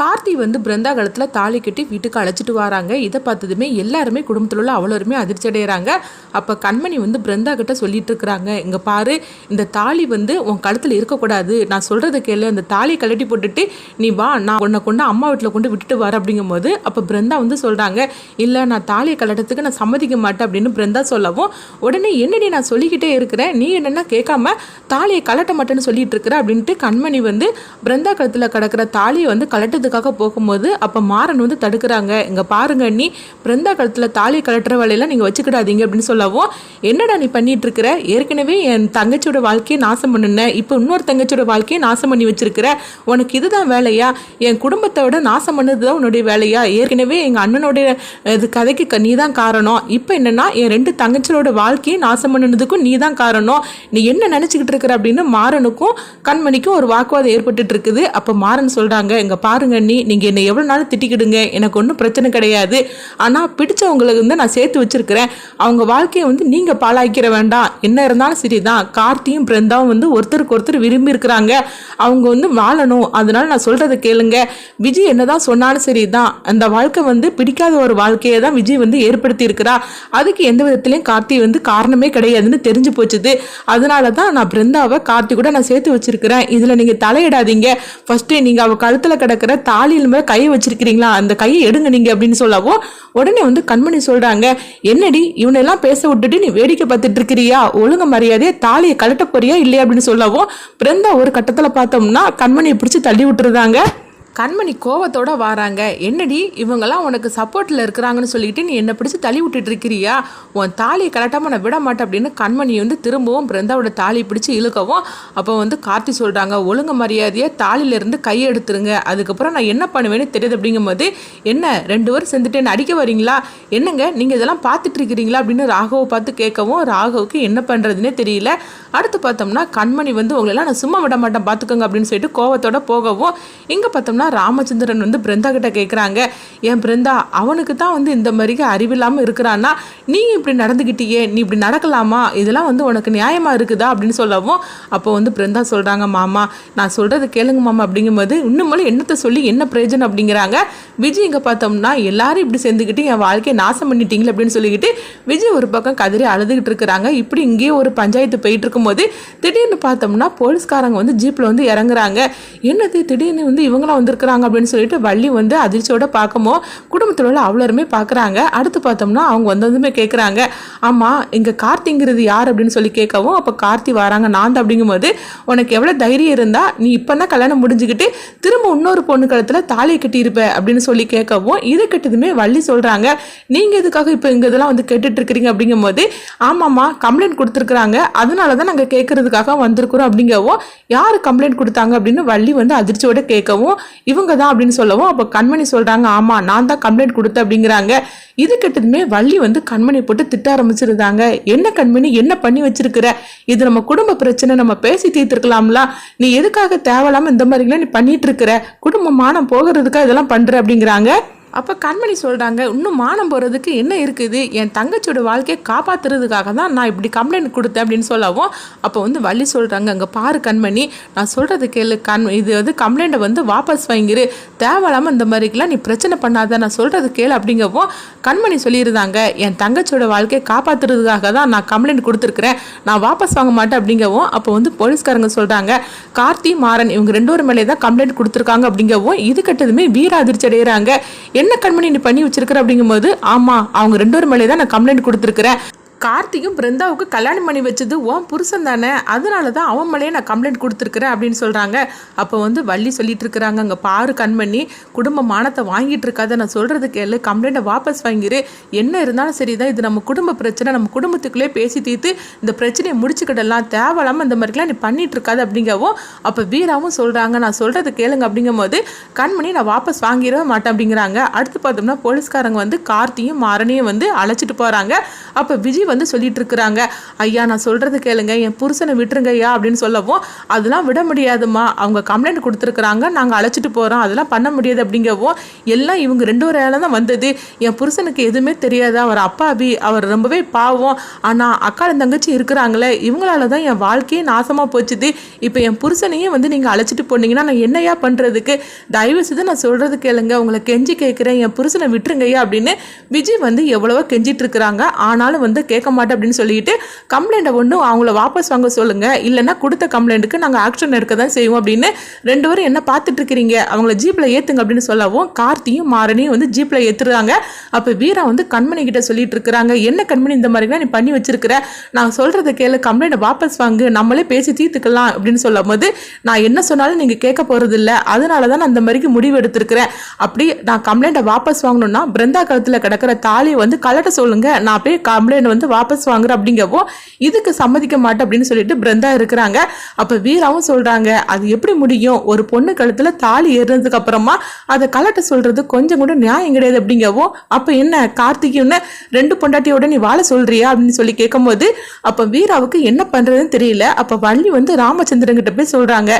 கார்த்தி வந்து பிருந்தா காலத்தில் தாலி கட்டி வீட்டுக்கு அழைச்சிட்டு வராங்க. இதை பார்த்ததுமே எல்லாருமே குடும்பத்தில் உள்ள அவ்வளோருமே அதிர்ச்சி அடைகிறாங்க அப்போ கண்மணி வந்து பிருந்தா கிட்ட சொல்லிட்டு இருக்கிறாங்க. இங்கே பாரு இந்த தாலி வந்து உன் கழுத்தில் இருக்கக்கூடாது. நான் சொல்கிறத கேளு. அந்த தாலியை கழட்டி போட்டுட்டு நீ வா நான் உன்னை கொண்டு அம்மா வீட்டில் கொண்டு விட்டுட்டு வர அப்படிங்கும்போது அப்போ பிருந்தா வந்து சொல்கிறாங்க இல்லை நான் தாலியை கழட்டத்துக்கு நான் சம்மதிக்க மாட்டேன் அப்படின்னு பிருந்தா சொல்லவும் உடனே என்னடி நான் சொல்லிக்கிட்டே இருக்கிறேன் நீ என்னென்னா கேட்காம தாலியை கலட்ட மாட்டேன்னு சொல்லிட்டு இருக்கிற? அப்படின்ட்டு கண்மணி வந்து பிருந்தா கழுத்தில் கிடக்கிற தாலியை வந்து கலட்டதுக்காக போகும்போது அப்போ மாறன் வந்து தடுக்கிறாங்க. இங்கே பாருங்க நீ பிரந்தா கழுத்தில் தாலி கலட்டுற வேலையெல்லாம் நீங்கள் வச்சுக்கிடாதீங்க அப்படின்னு சொல்லவும் என்னடா நீ பண்ணிட்டு இருக்கிற ஏற்கனவே என் தங்கச்சியோட வாழ்க்கையை நாசம் பண்ணுனேன் இப்போ இன்னொரு தங்கச்சியோட வாழ்க்கையை நாசம் பண்ணி வச்சிருக்கிற. உனக்கு இதுதான் வேலையா? என் குடும்பத்தோட நாசம் பண்ணது தான் உன்னுடைய வேலையா? ஏற்கனவே எங்கள் அண்ணனுடைய இது கதைக்கு க- நீ தான் காரணம். இப்போ என்னன்னா என் ரெண்டு தங்கச்சியோட வாழ்க்கையை நாசம் பண்ணினதுக்கும் நீ தான் காரணம். நீ என்ன நினச்சிக்கிட்டு இருக்கிற அப்படின்னு மாறனுக்கும் கண்மணிக்கும் ஒரு வாக்குவாதம் ஏற்பட்டுட்டு இருக்குது. அப்போ மாறன் சொல்கிறாங்க இங்கே பாருங்க கண்ணி நீங்கள் என்னை எவ்வளோ நாளும் திட்டிக்கிடுங்க. எனக்கு ஒன்றும் பிரச்சனை கிடையாது. ஆனால் பிடிச்சவங்களுக்கு வந்து நான் சேர்த்து வச்சிருக்கிறேன். அவங்க வாழ்க்கையை வந்து நீங்கள் பாழாக்கிற வேண்டாம். என்ன இருந்தாலும் சரி தான். கார்த்தியும் பிருந்தாவும் வந்து ஒருத்தருக்கு ஒருத்தர் விரும்பி இருக்கிறாங்க. அவங்க வந்து வாழணும். அதனால நான் சொல்கிறத கேளுங்க. விஜய் என்னதான் சொன்னாலும் சரி தான். அந்த வாழ்க்கை வந்து பிடிக்காத ஒரு வாழ்க்கையை தான் விஜய் வந்து ஏற்படுத்தி இருக்கிறா. அதுக்கு எந்த விதத்துலையும் கார்த்தி வந்து காரணமே கிடையாதுன்னு தெரிஞ்சு போச்சுது. அதனால தான் நான் பிருந்தாவை கார்த்தி கூட நான் சேர்த்து வச்சிருக்கிறேன். இதில் நீங்கள் தலையிடாதீங்க. ஃபஸ்ட்டு நீங்கள் அவள் கழுத்தில் கிடக்கிற தாலியில் மேலே கை வச்சிருக்கிறீங்களா? அந்த கையை எடுங்க நீங்கள் அப்படின்னு சொல்லவும் உடனே வந்து கண்மணி சொல்கிறாங்க என்னடி இவனெல்லாம் பேச விட்டுட்டு நீ வேடிக்கை பார்த்துட்டு இருக்கிறியா? ஒழுங்கு மரியாதையை தாலியை கலட்ட போறியா இல்லையா? அப்படின்னு சொல்லவும் பிருந்தா ஒரு கட்டத்தில் பார்த்தோம்னா கண்மணியை பிடிச்சி தள்ளி விட்டுருதாங்க. கண்மணி கோவத்தோட வாராங்க. என்னடி இவங்கெல்லாம் உனக்கு சப்போர்ட்டில் இருக்கிறாங்கன்னு சொல்லிட்டு நீ என்னை பிடிச்சி தள்ளி விட்டுட்டு இருக்கிறியா? உன் தாலியை கரெக்டாக நான் விட மாட்டேன் அப்படின்னு கண்மணி வந்து திரும்பவும் பிருந்தாவோட தாலி பிடிச்சி இழுக்கவும் அப்போ வந்து கார்த்தி சொல்கிறாங்க ஒழுங்கு மரியாதையை தாலியிலேருந்து கையெடுத்துருங்க அதுக்கப்புறம் நான் என்ன பண்ணுவேன்னு தெரியுது. அப்படிங்கும்போது என்ன ரெண்டு பேரும் சேர்ந்துட்டு என்ன அடிக்க வரீங்களா? என்னங்க நீங்கள் இதெல்லாம் பார்த்துட்டு இருக்கிறீங்களா? அப்படின்னு ராகவை பார்த்து கேட்கவும் ராகவுக்கு என்ன பண்ணுறதுனே தெரியல. அடுத்து பார்த்தோம்னா கண்மணி வந்து உங்களெல்லாம் நான் சும்மா விட மாட்டேன் பார்த்துக்கோங்க. அப்படின்னு சொல்லிட்டு கோவத்தோட போகவும் இங்கே பார்த்தோம்னா ராமச்சந்திரன் வந்து பிருந்தா கிட்ட கேட்குறாங்க என் பிருந்தா அவனுக்கு தான் வந்து இந்த மாதிரிக்கு அறிவில்லாமல் இருக்கிறான்னா நீ இப்படி நடந்துக்கிட்டியே நீ இப்படி நடக்கலாமா? இதெல்லாம் வந்து உனக்கு நியாயமாக இருக்குதா? அப்படின்னு சொல்லவும் அப்போ வந்து பிருந்தா சொல்கிறாங்க மாமா நான் சொல்கிறது கேளுங்க மாமா அப்படிங்கும்போது இன்னும் என்னத்தை சொல்லி என்ன பிரயோஜனம் அப்படிங்கிறாங்க. விஜய் இங்கே பார்த்தோம்னா எல்லாரும் இப்படி சேர்ந்துக்கிட்டு என் வாழ்க்கையை நாசம் பண்ணிட்டீங்களே அப்படின்னு சொல்லிக்கிட்டு விஜய் ஒரு பக்கம் கதறி அழுதுகிட்டு இருக்கிறாங்க. இப்படி இங்கேயே ஒரு பஞ்சாயத்து போயிட்டு இருக்கும்போது திடீர்னு பார்த்தோம்னா போலீஸ்காரங்க வந்து ஜீப்பில் வந்து இறங்குறாங்க. என்னது திடீர்னு வந்து இவங்களாம் வந்திருக்கிறாங்க அப்படின்னு சொல்லிட்டு வள்ளி வந்து அதிர்ச்சியோட பார்க்கமோ குடும்பத்தில் உள்ள அவ்வளோருமே பார்க்குறாங்க. அடுத்து பார்த்தோம்னா அவங்க வந்ததுமே கேட்குறாங்க. ஆமாம் இங்கே கார்த்திங்கிறது யார் அப்படின்னு சொல்லி கேட்கவும் அப்போ கார்த்தி வராங்க. நான் தான் அப்படிங்கும்போது உனக்கு எவ்வளோ தைரியம் இருந்தால் நீ இப்போ தான் கல்யாணம் முடிஞ்சுக்கிட்டு திரும்ப இன்னொரு பொண்ணு கழுத்தில் தாலியை கட்டியிருப்ப அப்படின்னு சொல்லி கேட்கவும் இது கெட்டதுமே வள்ளி சொல்கிறாங்க நீங்கள் எதுக்காக இப்போ இங்கே இதெல்லாம் வந்து கேட்டுட்டு இருக்கிறீங்க அப்படிங்கும்போது ஆமாம்மா கம்ப்ளைண்ட் கொடுத்துருக்குறாங்க. அதனால தான் நாங்கள் கேட்குறதுக்காக வந்திருக்கிறோம் அப்படிங்கவும் யார் கம்ப்ளைண்ட் கொடுத்தாங்க அப்படின்னு வள்ளி வந்து அதிர்ச்சியோட கேட்கவும் இவங்க தான் அப்படின்னு சொல்லவும் அப்போ கண்மணி சொல்கிறாங்க ஆமாம் நான் தான் கம்ப்ளைண்ட் கொடுத்தேன் அப்படிங்கிறாங்க. இது கெட்டதுமே வள்ளி வந்து கண்மணி போட்டு திட்ட ஆரம்பிச்சிருந்தாங்க. என்ன கண்மணி? என்ன பண்ணி வச்சிருக்கிற? இது நம்ம குடும்ப பிரச்சனை நம்ம பேசி தீர்த்துருக்கலாம்ல. நீ எதுக்காக தேவையில்லாமல் இந்த மாதிரிலாம் நீ பண்ணிட்டு இருக்கிற? குடும்ப மானம் போகிறதுக்காக இதெல்லாம் பண்ணுற அப்படிங்கிறாங்க. அப்போ கண்மணி சொல்கிறாங்க இன்னும் மானம் போகிறதுக்கு என்ன இருக்குது? என் தங்கச்சியோட வாழ்க்கையை காப்பாற்றுறதுக்காக தான் நான் இப்படி கம்ப்ளைண்ட் கொடுத்தேன் அப்படின்னு சொல்லவும் அப்போ வந்து வள்ளி சொல்கிறாங்க அங்கே பாரு கண்மணி நான் சொல்கிறது கேளு. கண் இது வந்து கம்ப்ளைண்ட்டை வந்து வாபஸ் வாங்கிரு. தேவையில்லாமல் இந்த மாதிரிக்கெல்லாம் நீ பிரச்சனை பண்ணாத. நான் சொல்கிறது கேளு அப்படிங்கவும் கண்மணி சொல்லியிருந்தாங்க என் தங்கச்சியோட வாழ்க்கையை காப்பாற்றுறதுக்காக தான் நான் கம்ப்ளைண்ட் கொடுத்துருக்குறேன். நான் வாபஸ் வாங்க மாட்டேன் அப்படிங்கவும் அப்போ வந்து போலீஸ்காரங்க சொல்கிறாங்க கார்த்தி மாறன் இவங்க ரெண்டு ஒரு மேலே தான் கம்ப்ளைண்ட் கொடுத்துருக்காங்க அப்படிங்கவும் இது கட்டதுமே வீர அதிர்ச்சி அடைகிறாங்க என்ன கண்மணி நீ பண்ணி வச்சிருக்கிற அப்படிங்கும்போது ஆமாம் அவங்க ரெண்டு பேரும் மேலே தான் நான் கம்ப்ளைண்ட் கொடுத்துருக்கிறேன். கார்த்திக்கும் பிருந்தாவுக்கு கல்யாணம் பண்ணி வச்சது உன் புருஷன் தானே அதனால தான் அவன் மேலேயே நான் கம்ப்ளைண்ட் கொடுத்துருக்குறேன் அப்படின்னு சொல்கிறாங்க அப்போ வந்து வள்ளி சொல்லிட்டு இருக்கிறாங்க அங்கே பாரு கண்மணி குடும்ப மானத்தை வாங்கிட்டு இருக்காத நான் சொல்கிறது கேளு கம்ப்ளைண்ட்டை வாபஸ் வாங்கிரு. என்ன இருந்தாலும் சரி தான் இது நம்ம குடும்ப பிரச்சனை நம்ம குடும்பத்துக்குள்ளே பேசி தீர்த்து இந்த பிரச்சனையை முடிச்சுக்கிடலாம். தேவையில்லாமல் இந்த மாதிரிலாம் நீ பண்ணிட்டு இருக்காது அப்படிங்கவும் அப்போ வீராவும் சொல்கிறாங்க நான் சொல்கிறது கேளுங்க அப்படிங்கும்போது கண்மணி நான் வாபஸ் வாங்கிடவே மாட்டேன் அப்படிங்கிறாங்க. அடுத்து பார்த்தோம்னா போலீஸ்காரங்க வந்து கார்த்தியும் மாறனையும் வந்து அழைச்சிட்டு போகிறாங்க அப்போ விஜய் வந்து சொல்லிட்டு இருக்கிறாங்க ஐயா நான் சொல்றது கேளுங்க. என் புருஷனை விட்டுருங்க ஐயா அப்படின்னு சொல்லவும் அதெல்லாம் விட முடியாதும்மா. அவங்க கம்ப்ளைண்ட் கொடுத்துருக்குறாங்க. நாங்கள் அழைச்சிட்டு போகிறோம் அதெல்லாம் பண்ண முடியாது அப்படிங்கவும் எல்லாம் இவங்க ரெண்டு ஒரு வேலை தான் வந்தது. என் புருஷனுக்கு எதுவுமே தெரியாது. அவர் அப்பாவி அவர் ரொம்பவே பாவம். ஆனால் அக்கா தங்கச்சி இருக்கிறாங்களே. இவங்களால தான் என் வாழ்க்கையே நாசமாக போச்சுது. இப்போ என் புருஷனையும் வந்து நீங்கள் அழைச்சிட்டு போனீங்கன்னா நான் என்னையா பண்ணுறதுக்கு தயவு செய்து நான் சொல்கிறது கேளுங்க. உங்களை கெஞ்சி கேட்குறேன். என் புருஷனை விட்டுருங்கய்யா அப்படின்னு விஜய் வந்து எவ்வளவோ கெஞ்சிட்டு இருக்கிறாங்க. ஆனாலும் வந்து கேட்க மாட்டேன் அப்படின்னு சொல்லிட்டு கம்ப்ளைண்ட்டை ஒன்று அவங்கள வாபஸ் வாங்க சொல்லுங்க. இல்லைன்னா கொடுத்த கம்ப்ளைண்ட்டுக்கு நாங்கள் ஆக்ஷன் எடுக்க தான் செய்வோம் அப்படின்னு ரெண்டு பேரும் என்ன பார்த்துட்டு இருக்கிறீங்க? அவங்கள ஜீப்பில் ஏற்றுங்க அப்படின்னு சொல்லவும் கார்த்தியும் மாறனையும் வந்து ஜீப்பில் ஏற்றுறாங்க அப்போ வீரா வந்து கண்மணி கிட்ட சொல்லிட்டு இருக்கிறாங்க. என்ன கண்மணி இந்த மாதிரிலாம் நீ பண்ணி வச்சிருக்கிற? நான் சொல்கிறத கேளு கம்ப்ளைண்ட்டை வாபஸ் வாங்கு. நம்மளே பேசி தீர்த்துக்கலாம். அப்படின்னு சொல்லும் போது நான் என்ன சொன்னாலும் நீங்கள் கேட்க போகிறது இல்லை அதனால தான் நான் அந்த மாதிரிக்கு முடிவு எடுத்திருக்கிறேன். அப்படி நான் கம்ப்ளைண்ட்டை வாபஸ் வாங்கணும்னா பிருந்தா கழுத்தில் கிடக்கிற தாலியை வந்து கலட்ட சொல்லுங்க. நான் போய் கம்ப்ளைண்ட் வந்து வாபஸ் வாங்குற அப்படிங்கவோ இதுக்கு சம்மதிக்க மாட்டேன் அப்படின்னு சொல்லிட்டு பிருந்தா இருக்கிறாங்க. அப்போ வீராவும் சொல்கிறாங்க அது எப்படி முடியும்? ஒரு பொண்ணு கழுத்தில் தாலி ஏறுனதுக்கு அப்புறமா அதை கலட்ட சொல்கிறது கொஞ்சம் கூட நியாயம் கிடையாது அப்படிங்கவோ அப்போ என்ன கார்த்திக்னு ரெண்டு பொண்டாட்டியோட நீ வாழ சொல்றியா? அப்படின்னு சொல்லி கேட்கும்போது அப்போ வீராவுக்கு என்ன பண்ணுறதுன்னு தெரியல. அப்போ வள்ளி வந்து ராமச்சந்திரன் கிட்ட போய் சொல்கிறாங்க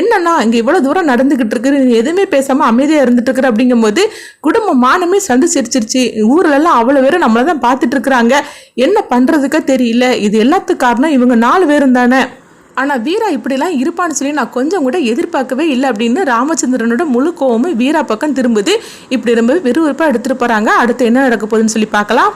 என்னன்னா இங்கே இவ்வளோ தூரம் நடந்துக்கிட்டு இருக்கு நீ எதுவுமே பேசாமல் அமைதியாக இருந்துட்டு இருக்கிற? அப்படிங்கும்போது குடும்ப மானமே சண்டு சிரிச்சிருச்சு ஊர்ல எல்லாம் அவ்வளோ பேரும் நம்மளை தான் பார்த்துட்டு இருக்கிறாங்க. என்ன என்ன பண்ணுறதுக்கே தெரியல. இது எல்லாத்துக்கு காரணம் இவங்க நாலு பேரும் தானே. ஆனால் வீரா இப்படிலாம் இருப்பான்னு சொல்லி நான் கொஞ்சம் கூட எதிர்பார்க்கவே இல்லை அப்படின்னு ராமச்சந்திரனோட முழு கோவமும் வீரா பக்கம் திரும்புது. இப்படி ரொம்ப விறுவிறுப்பாக எடுத்துகிட்டு போகிறாங்க அடுத்து என்ன நடக்க போகுதுன்னு சொல்லி பார்க்கலாம்.